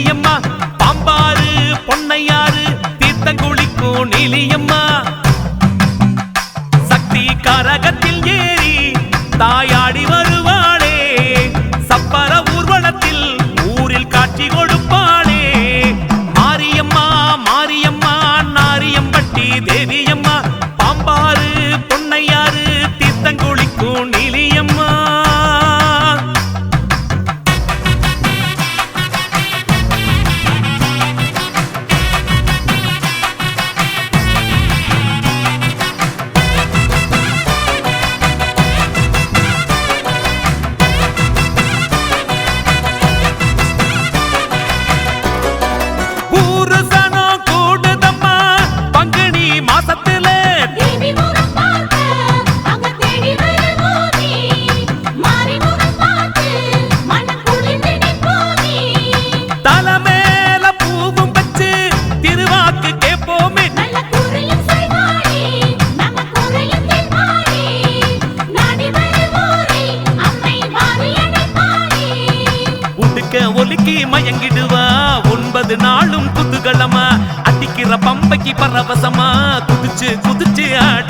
நீலியம்மா. பாம்பாறு பொன்னையாறு தீர்த்தம் குளிக்கும் நீலியம்மா. சக்தி கரகத்தில் ஏறி தாயா மயங்கிடுவா. ஒன்பது நாளும் குதூகலமா அடிக்கிற பம்பைக்கு பரவசமா. குதிச்சு குதிச்சு ஆடி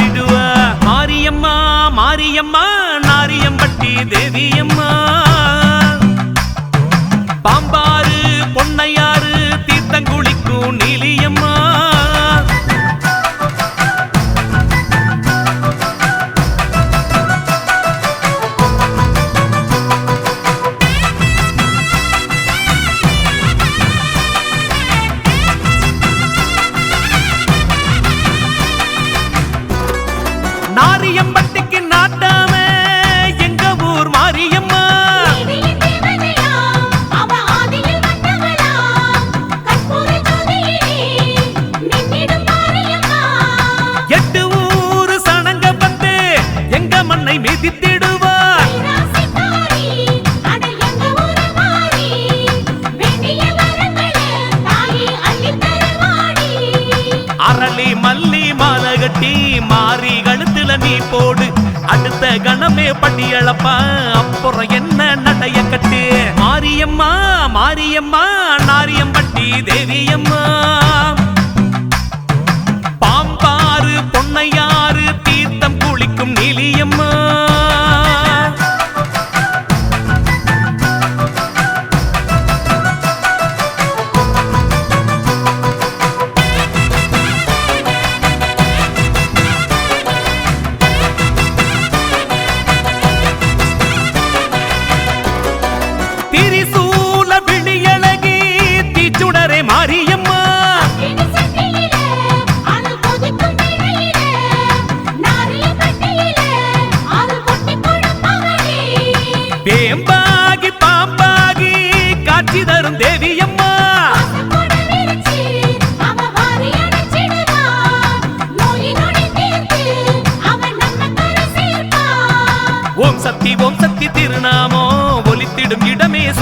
தன்னை மிதித்திடுவார். அரளி மல்லி மாலகட்டி மாறி கழுத்துல நீ போடு. அடுத்த கணமே பட்டியளப்ப அப்புறம் என்ன நடைய கட்டு? மாரியம்மா மாரியம்மா நாரியம்பட்டி தேவியம்மா.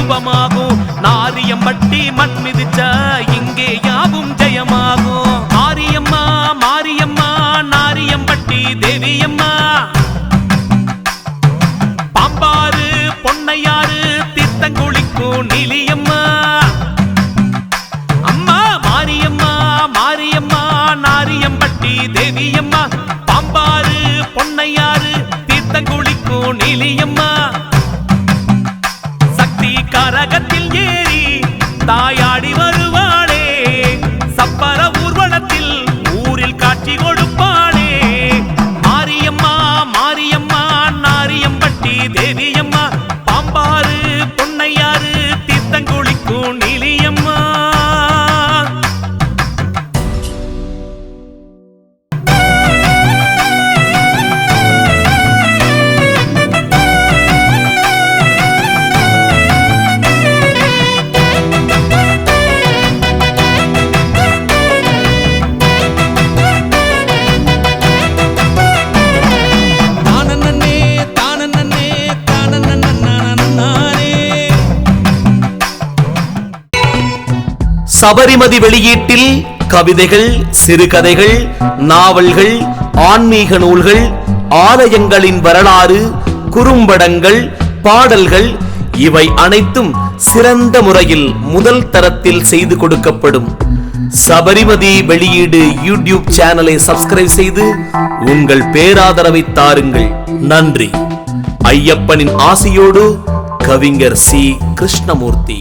தீபமாகும். நாரியம்பட்டி மண் மிதிச்ச இங்கே யாவும் ஜெயமாகும். மாரியம்மா மாரியம்மா நாரியம்பட்டி தேவியம்மா. பாம்பாறு பொன்னையாறு தீர்த்தங்குளிக்கும் நிலைய சபரிமதி வெளியீட்டில் கவிதைகள் சிறுகதைகள் நாவல்கள் ஆன்மீக நூல்கள் ஆலயங்களின் வரலாறு குறும்படங்கள் பாடல்கள் இவை அனைத்தும் சிறந்த முறையில் முதல் தரத்தில் செய்து கொடுக்கப்படும். சபரிமதி வெளியீடு யூடியூப் சேனலை சப்ஸ்கிரைப் செய்து உங்கள் பேராதரவை தாருங்கள். நன்றி. ஐயப்பனின் ஆசையோடு கவிஞர் சி. கிருஷ்ணமூர்த்தி.